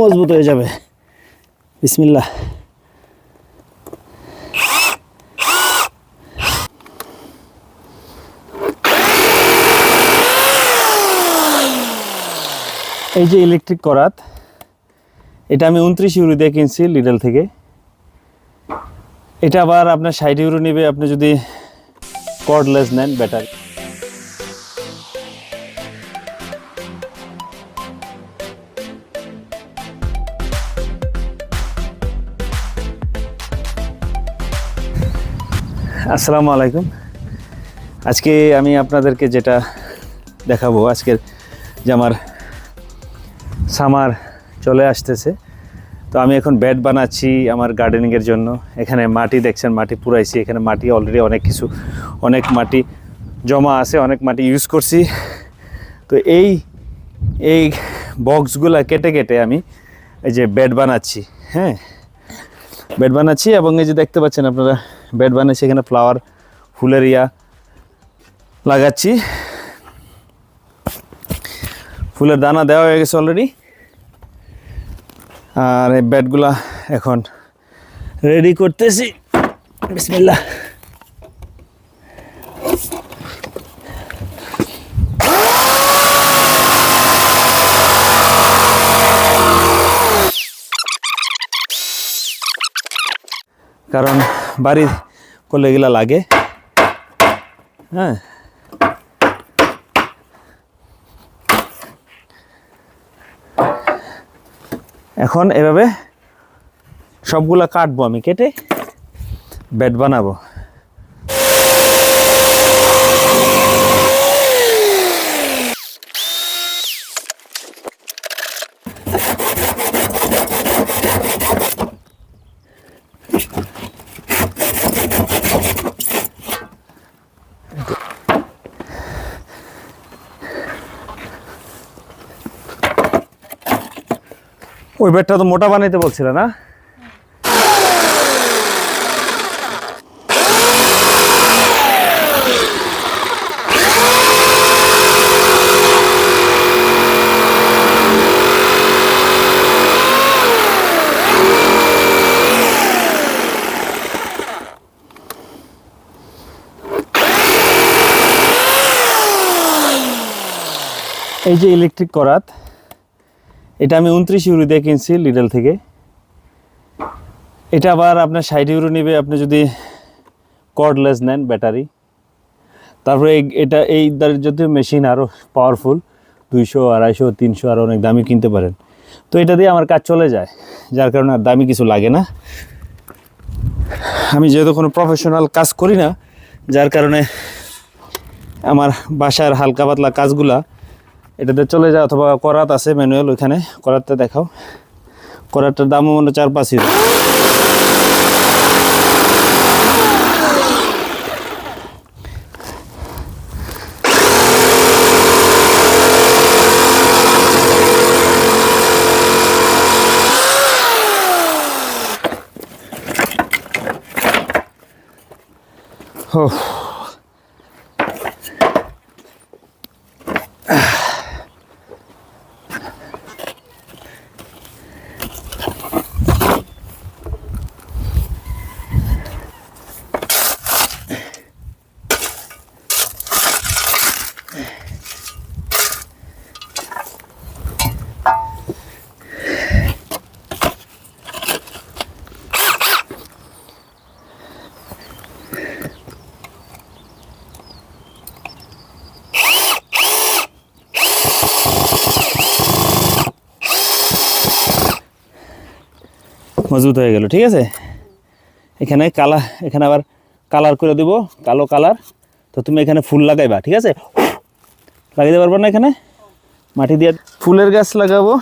মজবুত হয়ে যাবে। বিসমিল্লাহ। এই যে ইলেকট্রিক করাত, এটা আমি উনত্রিশ ইউরো দিয়ে কিনছি লিডল থেকে। এটা আবার আপনার ষাট ইউরো নেবে, আপনি যদি কর্ডলেস নেন ব্যাটার আসসালামু আলাইকুম। আজকে আমি আপনাদেরকে যেটা দেখাবো, আজকের যে আমার সামার চলে আসতেছে। তো আমি এখন বেড বানাচ্ছি আমার গার্ডেনিংয়ের জন্য। এখানে মাটি দেখছেন, মাটি পুরাইছি। এখানে মাটি অলরেডি অনেক কিছু, অনেক মাটি জমা আছে, অনেক মাটি ইউজ করছি। তো এই এই বক্সগুলা কেটে কেটে আমি এই যে বেড বানাচ্ছি হ্যাঁ? বেড বানাচ্ছি এবং এই যে দেখতে পাচ্ছেন আপনারা বেড বানিয়েছি, এখানে ফ্লাওয়ার, ফুলের ইয়া লাগাচ্ছি। ফুলের দানা দেওয়া হয়ে গেছে অলরেডি আর এই ব্যাটগুলা এখন রেডি করতেছি। বিসমিল্লাহ। বাড়ি করলে এগুলা লাগে। হ্যাঁ। এখন এভাবে সবগুলা কাটবো আমি কেটে বেড বানাবো। ওই বেডটা তো মোটা বানাইতে বলছিল না? এই যে ইলেকট্রিক করাত এটা আমি উনত্রিশ ইউরো দিয়ে কিনছি লিডল থেকে। এটা আবার আপনার ষাট ইউরো নেবে, আপনি যদি কর্ডলেস নেন ব্যাটারি। তারপরে এটা এই যদিও মেশিন আরও পাওয়ারফুল দুইশো, আড়াইশো, তিনশো আরও অনেক দামি কিনতে পারেন। তো এটা দিয়ে আমার কাজ চলে যায়, যার কারণে আর দামি কিছু লাগে না। আমি যেহেতু কোনো প্রফেশনাল কাজ করি না, যার কারণে আমার বাসার হালকা পাতলা কাজগুলা এটাতে চলে যায় অথবা করাত আছে ম্যানুয়াল ওইখানে। করাতটা দেখাও। করাতটার দামও মনে চার পাঁচ ইউরো ওহ। মজবুত হয়ে গেল, ঠিক আছে? এখানে কালা এখানে আবার কালার করে দেব, কালো কালার। তো তুমি এখানে ফুল লাগাইবা, ঠিক আছে? লাগাইতে পারবে না এখানে? মাটি দিয়ে ফুলের গাছ লাগাবো।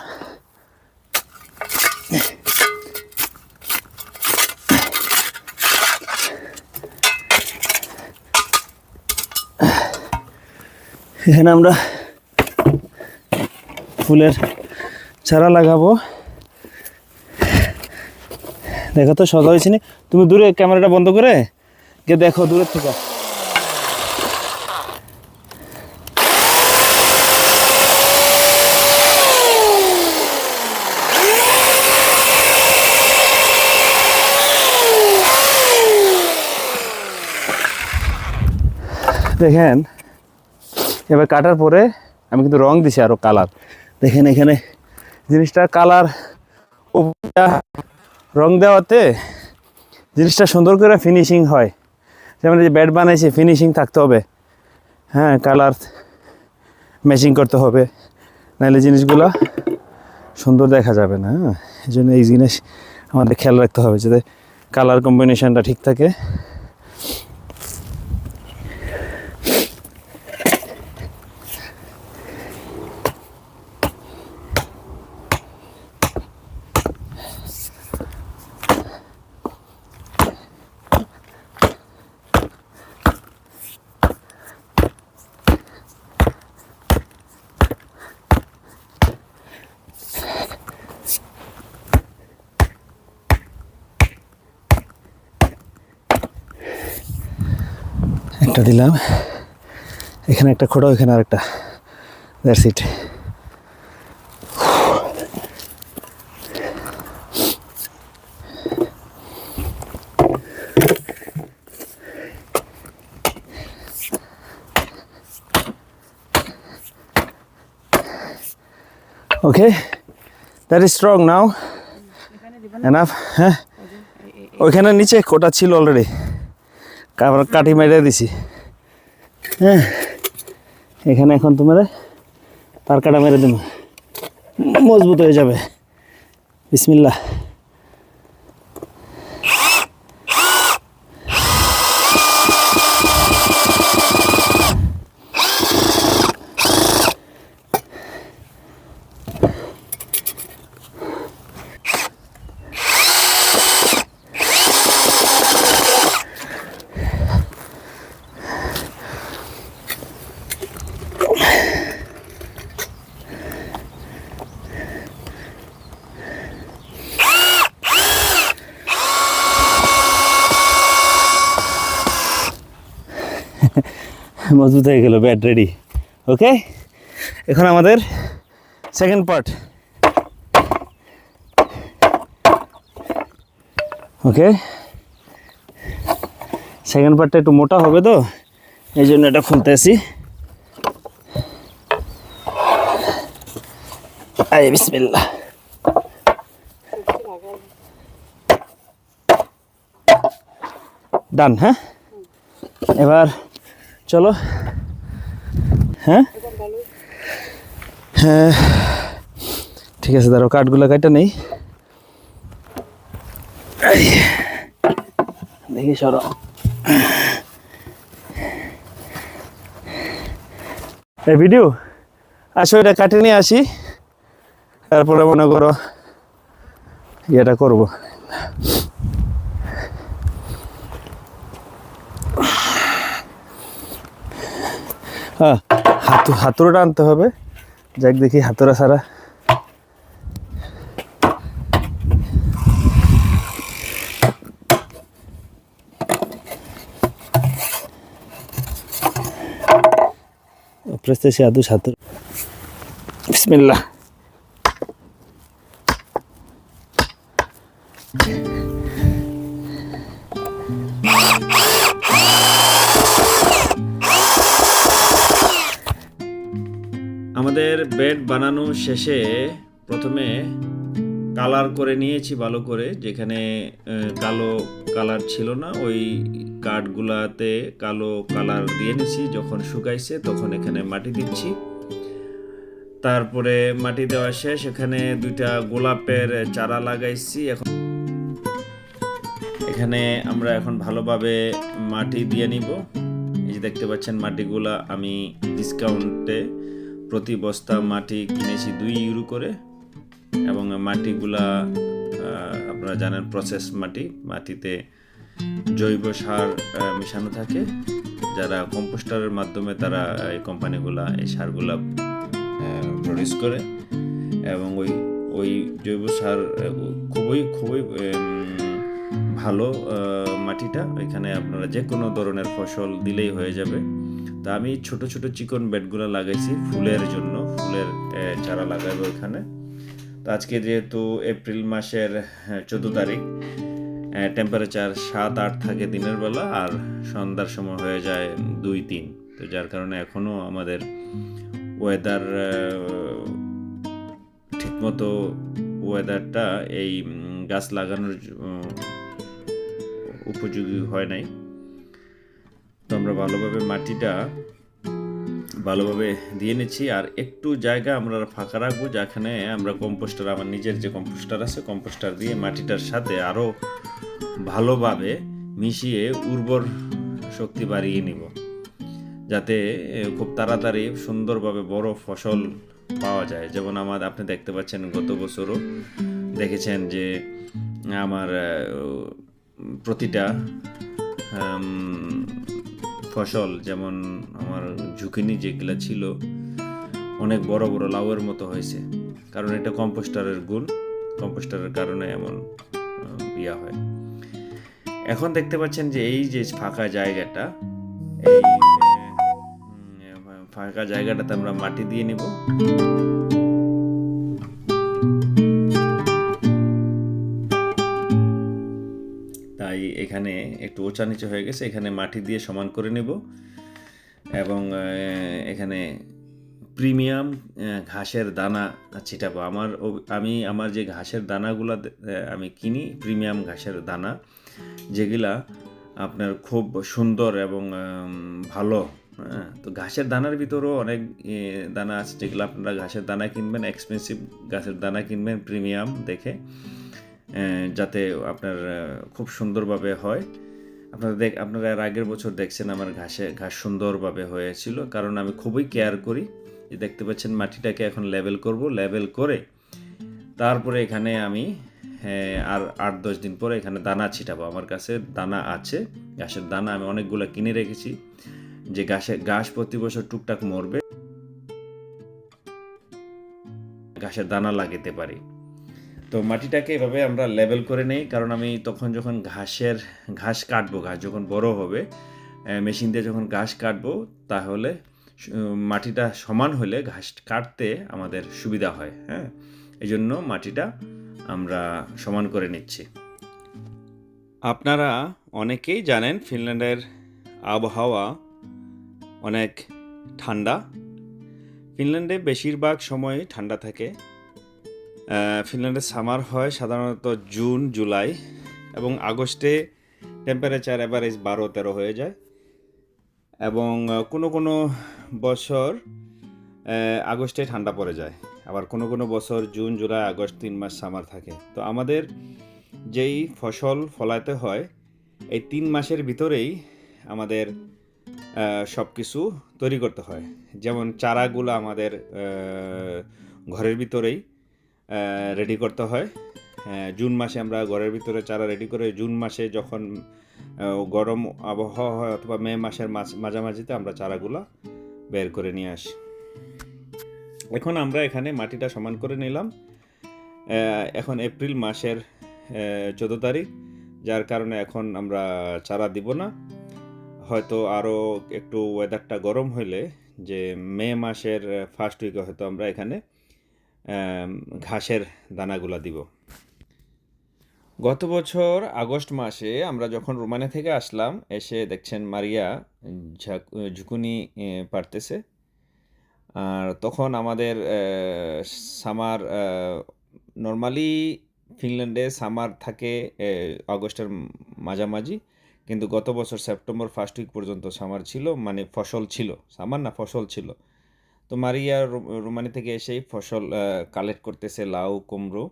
এখানে আমরা ফুলের চারা লাগাবো। দেখো তো, সজা হয়েছে নি। তুমি দূরে ক্যামেরাটা বন্ধ করে গিয়ে দেখো দূরের থেকে। দেখেন, এবার কাটার পরে আমি কিন্তু রং দিছি আরও কালার দেখেন এখানে জিনিসটার কালার রং দেওয়াতে জিনিসটা সুন্দর করে ফিনিশিং হয়। যেমন যে ব্যাট বানাইছে ফিনিশিং থাকতে হবে। হ্যাঁ কালার ম্যাচিং করতে হবে। নাহলে জিনিসগুলো সুন্দর দেখা যাবে না হ্যাঁ? এই জন্য এই জিনিস আমাদের খেয়াল রাখতে হবে যাতে কালার কম্বিনেশানটা ঠিক থাকে। একটা দিলাম। এখানে একটা খোড়া এখানে আরেকটা। That's it okay that is strong now enough হ্যাঁ ওইখানে নিচে কোটা ছিল অলরেডি কাঠি মেরে দিছি। হ্যাঁ। এখানে এখন তোমার তার কাটা মেরে দেবো। মজবুত হয়ে যাবে। বিসমিল্লাহ। মজবুত হয়ে গেল ব্যাট রেডি ওকে এখন আমাদের সেকেন্ড পার্ট ওকে সেকেন্ড পার্টটা একটু মোটা হবে তো, এই জন্য এটা আরে বিসমিল্লাহ। ডান হ্যাঁ? এবার চলো। হ্যাঁ? হ্যাঁ। ঠিক আছে দাঁড়ো কাঠগুলো কাটা নেই। দেখি, সরো। এই ভিডিও? আসো, এটা কাটে নিয়ে আসি। তারপরে মনে করো ইয়েটা করব। হাতু হাতুড়াটা আনতে হবে। যাক দেখি হাতুড়া সারা। সে আদু সাতুর বিসমিল্লা বানানো শেষে প্রথমে কালার করে নিয়েছি ভালো করে, যেখানে কালো কালার ছিল না, ওই কাঠগুলাতে কালো কালার দিয়ে নিছি, যখন শুকাইছে তখন এখানে মাটি দিচ্ছি। তারপরে মাটি দেওয়া শেষ, এখানে দুইটা গোলাপের চারা লাগাইছি, এখন এখানে আমরা এখন ভালোভাবে মাটি দিয়ে নিব। এই যে দেখতে পাচ্ছেন, মাটিগুলা আমি ডিসকাউন্টে প্রতি বস্তা মাটি কিনেছি দুই ইউরো করে এবং মাটিগুলা আপনারা জানেন প্রসেস মাটি, মাটিতে জৈব সার মেশানো থাকে। যারা কম্পোস্টারের মাধ্যমে তারা এই কোম্পানিগুলা, এই সারগুলা প্রডিউস করে। এবং ওই ওই জৈব সার, খুবই খুবই ভালো মাটিটা। এখানে আপনারা যে কোনো ধরনের ফসল দিলেই হয়ে যাবে। তা আমি ছোট ছোট চিকন বেডগুলো লাগাইছি ফুলের জন্য, ফুলের চারা লাগাবো এখানে। তো আজকে যেহেতু এপ্রিল মাসের চোদ্দ তারিখ টেম্পারেচার সাত আট থাকে দিনের বেলা আর সন্ধ্যার সময় হয়ে যায় দুই তিন। তো যার কারণে এখনও আমাদের ওয়েদার ঠিকমতো ওয়েদারটা এই গাছ লাগানোর উপযোগী হয় নাই। তো আমরা ভালোভাবে মাটিটা ভালোভাবে দিয়ে নিচ্ছি। আর একটু জায়গা আমরা ফাঁকা রাখব, যেখানে আমরা কম্পোস্টার, আমার নিজের যে কম্পোস্টার আছে, কম্পোস্টার দিয়ে মাটিটার সাথে আরও ভালোভাবে মিশিয়ে উর্বর শক্তি বাড়িয়ে নিব। যাতে খুব তাড়াতাড়ি সুন্দরভাবে বড় ফসল পাওয়া যায়। যেমন আমার, আপনি দেখতে পাচ্ছেন গত বছরও দেখেছেন যে আমার প্রতিটা ফসল, যেমন আমার ঝুঁকিনি যেগুলো ছিল, অনেক বড় বড় লাউয়ের মতো হয়েছে। কারণ এটা কম্পোস্টারের গুণ, কম্পোস্টারের কারণে এমন ইয়া হয়। এখন দেখতে পাচ্ছেন যে এই যে ফাঁকা জায়গাটা, এই ফাঁকা জায়গাটাতে আমরা মাটি দিয়ে নিব। একটু ওচা নিচে হয়ে গেছে, এখানে মাটি দিয়ে সমান করে নেব। এবং এখানে প্রিমিয়াম ঘাসের দানা ছিটাবো। আমার আমি আমার যে ঘাসের দানাগুলো আমি কিনি, প্রিমিয়াম ঘাসের দানা, যেগুলা আপনার খুব সুন্দর এবং ভালো হ্যাঁ। তো ঘাসের দানার ভিতরেও অনেক দানা আছে, যেগুলো আপনারা ঘাসের দানা কিনবেন এক্সপেন্সিভ ঘাসের দানা কিনবেন, প্রিমিয়াম দেখে যাতে আপনার খুব সুন্দরভাবে হয়। আপনারা দেখ আপনারা এর আগের বছর দেখছেন আমার ঘাসে ঘাস সুন্দরভাবে হয়েছিল। কারণ আমি খুবই কেয়ার করি। দেখতে পাচ্ছেন মাটিটাকে এখন লেভেল করব। লেভেল করে তারপরে এখানে আমি হ্যাঁ, আর আট দশ দিন পরে এখানে দানা ছিটাবো। আমার কাছে দানা আছে ঘাসের দানা। আমি অনেকগুলো কিনে রেখেছি। যে ঘাসে ঘাস প্রতি বছর টুকটাক মরবে। ঘাসের দানা লাগাতে পারি। তো মাটিটাকে এভাবে আমরা লেভেল করে নেই, কারণ আমি তখন যখন ঘাসের, ঘাস কাটবো, ঘাস যখন বড় হবে মেশিন দিয়ে যখন ঘাস কাটবো, তাহলে মাটিটা সমান হলে ঘাস কাটতে আমাদের সুবিধা হয় হ্যাঁ? এই জন্য মাটিটা আমরা সমান করে নিচ্ছি। আপনারা অনেকেই জানেন ফিনল্যান্ডের আবহাওয়া অনেক ঠান্ডা। ফিনল্যান্ডে বেশিরভাগ সময় ঠান্ডা থাকে। ফিনল্যান্ডে সামার হয় সাধারণত জুন, জুলাই এবং আগস্টে টেম্পারেচার অ্যাভারেজ বারো, তেরো হয়ে যায়। এবং কোনো কোনো বছর আগস্টে ঠান্ডা পড়ে যায়। আবার কোনো কোনো বছর জুন, জুলাই, আগস্ট তিন মাস সামার থাকে। তো আমাদের যেই ফসল ফলাতে হয়, এই তিন মাসের ভিতরেই আমাদের সব কিছু তৈরি করতে হয়। যেমন চারাগুলো আমাদের ঘরের ভিতরেই রেডি করতে হয়। জুন মাসে আমরা ঘরের ভিতরে চারা রেডি করে জুন মাসে যখন গরম আবহাওয়া হয় অথবা মে মাসের মাঝ- মাঝামাঝিতে আমরা চারাগুলো বের করে নিয়ে আসি। এখন আমরা এখানে মাটিটা সমান করে নিলাম। এখন এপ্রিল মাসের চোদ্দ তারিখ, যার কারণে এখন আমরা চারা দিব না। হয়তো আরও একটু ওয়েদারটা গরম হইলে যে মে মাসের ফার্স্ট উইকে হয়তো আমরা এখানে ঘাসের দানাগুলা দিব। গত বছর আগস্ট মাসে আমরা যখন রোমানিয়া থেকে আসলাম, এসে দেখছেন মারিয়া ঝাক- ঝুকুনি পারতেছে। আর তখন আমাদের সামার নর্মালি ফিনল্যান্ডে সামার থাকে আগস্টের মাঝামাঝি। কিন্তু গত বছর সেপ্টেম্বর ফার্স্ট উইক পর্যন্ত সামার ছিল মানে ফসল ছিল। সামার না, ফসল ছিল। তো মারিয়া রোমানি থেকে এসেই ফসল কালেক্ট করতেছে লাউ, কুমড়ো।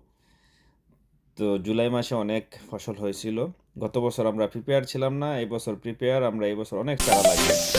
তো জুলাই মাসে অনেক ফসল হয়েছিল। গত বছর আমরা প্রিপেয়ার ছিলাম না এবছর বছর প্রিপেয়ার আমরা এবছর অনেক চারা লাগিয়েছি।